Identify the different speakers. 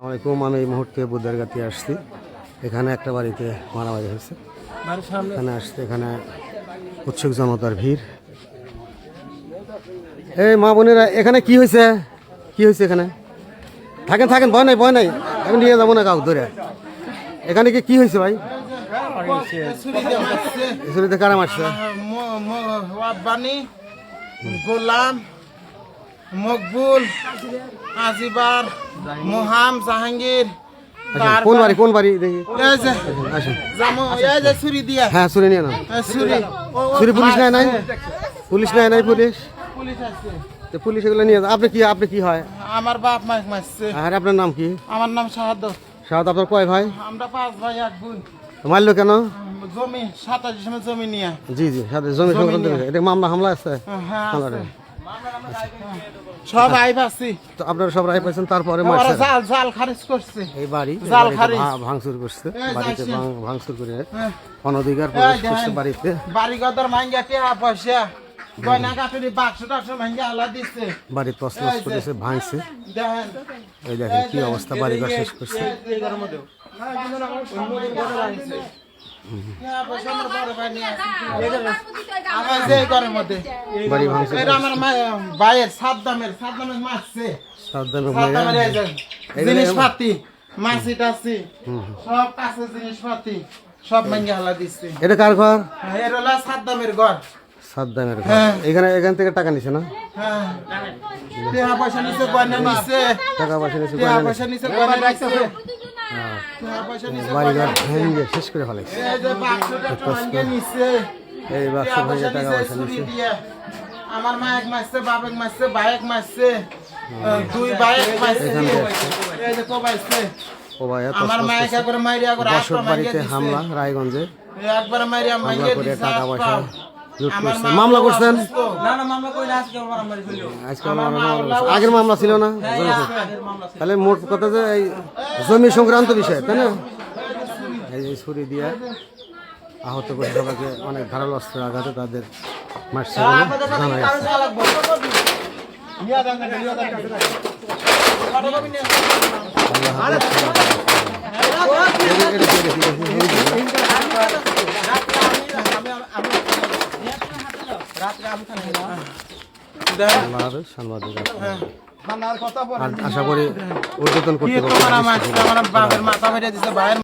Speaker 1: আসসালামাইকুম আমি এই মুহূর্তে বুদ্ধারগাতি আসছি। এখানে একটা বাড়িতে মারামারি হয়েছে। এখানে আসছে এখানে উৎসুক জনতার ভিড়। এই মা বোনেরা এখানে কি হয়েছে? কি হয়েছে এখানে? থাকেন থাকেন ভয় নাই ভয় নাই। আমি নিয়ে যাব না কাউ ধরে। এখানে কি কি হয়েছে ভাই? কারা মারছে?
Speaker 2: গোলাম মকবুল আজিবার মোহাম জাহাঙ্গীর
Speaker 1: আচ্ছা, কোন বাড়ি কোন বাড়ি দেখি? হ্যাঁ ছুরি নিয়ে না
Speaker 2: ছুরি।
Speaker 1: পুলিশ নেয় নাই? পুলিশ নেয় নাই পুলিশ?
Speaker 2: পুলিশ আছে।
Speaker 1: তো পুলিশ এগুলো নিয়ে আপনি কি আপনি কি হয়?
Speaker 2: আমার বাপ মাইক মারছে।
Speaker 1: আর আপনার নাম কি?
Speaker 2: আমার নাম শাহাদ।
Speaker 1: সাদ আপনার কয় ভাই?
Speaker 2: আমরা পাঁচ ভাই এক বোন।
Speaker 1: মারলো কেন?
Speaker 2: জমি সাতাশ জমি নিয়ে।
Speaker 1: জি জি সাথে জমি সংক্রান্ত এটা মামলা হামলা আছে?
Speaker 2: হ্যাঁ
Speaker 1: হামলা
Speaker 2: আছে। সব আইব আছি
Speaker 1: তো আপনারা সব রায় পাইছেন তারপরে
Speaker 2: জাল জাল খারিজ করছে
Speaker 1: এই বাড়ি
Speaker 2: জাল খারিজ।
Speaker 1: ভাঙচুর করছে বাড়িতে ভাঙচুর করে
Speaker 2: হ্যাঁ।
Speaker 1: অনধিকার প্রবেশ করছে বাড়িতে
Speaker 2: বাড়ি গদর টেহা পয়সা গয়না কাটুরি বাক্স টাক্স ভাঙ্গা দিচ্ছে
Speaker 1: বাড়ি তসনস করেছে ভাঙছে
Speaker 2: দেখেন
Speaker 1: এই দেখেন কি অবস্থা বাড়ি ঘর শেষ করছে
Speaker 2: জিনিসপাতি মাছি টাছি সব কাছে জিনিসপাতি সব দিচ্ছে
Speaker 1: এটা কার ঘর?
Speaker 2: হলো সাদ্দামের ঘর।
Speaker 1: সাদ্দামের ঘর।
Speaker 2: হ্যাঁ।
Speaker 1: এখানে এখান থেকে টাকা নিছে না?
Speaker 2: হ্যাঁ। টেহা পয়সা গয়না নিচ্ছে
Speaker 1: টাকা পয়সা নিছে গয়না নিছে। হ্যাঁ।
Speaker 2: টেহা পয়সা নিচ্ছে
Speaker 1: বাড়ি
Speaker 2: গয়না
Speaker 1: ঘর ভেঙে শেষ করে ফেলাইছে।
Speaker 2: এই যে বাক্সটা ভাঙ্গে নিচ্ছে
Speaker 1: এই বাক্স ভেঙে টাকা পয়সা
Speaker 2: ছুরি আমার মা এক মাসছে বাপ এক মাসছে ভাই এক মাসছে দুই ভাই এক মাসছে।
Speaker 1: এখান থেকে আসছে।
Speaker 2: এই যে কোবাইছে
Speaker 1: ও ভাই এত
Speaker 2: আমার মা একা করে মাইরিয়া করে
Speaker 1: বসত
Speaker 2: আটটা মাইরিয়া
Speaker 1: বাড়িতে হামলা রায়গঞ্জে।
Speaker 2: একবার মাইরিয়া
Speaker 1: হামলা
Speaker 2: মাইরিয়া দিছে
Speaker 1: টাকা পয়সা মামলা করছেন। মামলা আগের মামলা ছিল না? তাহলে মোট কথা যে এই জমি সংক্রান্ত বিষয় তাই না? এই যে ছুরি দিয়ে আহত করে সবাইকে অনেক ধারালো অস্ত্রের আঘাতে তাদের মারছে জানা গেছে আল্লাহ হাফেজ। এটা- এটা দিয়ে দেখি, দেখি, এই যে, আল্লাহ হাফেজ, সাংবাদিক
Speaker 2: কথা বল
Speaker 1: আর আশা করি উদ্বোধন করতে
Speaker 2: কি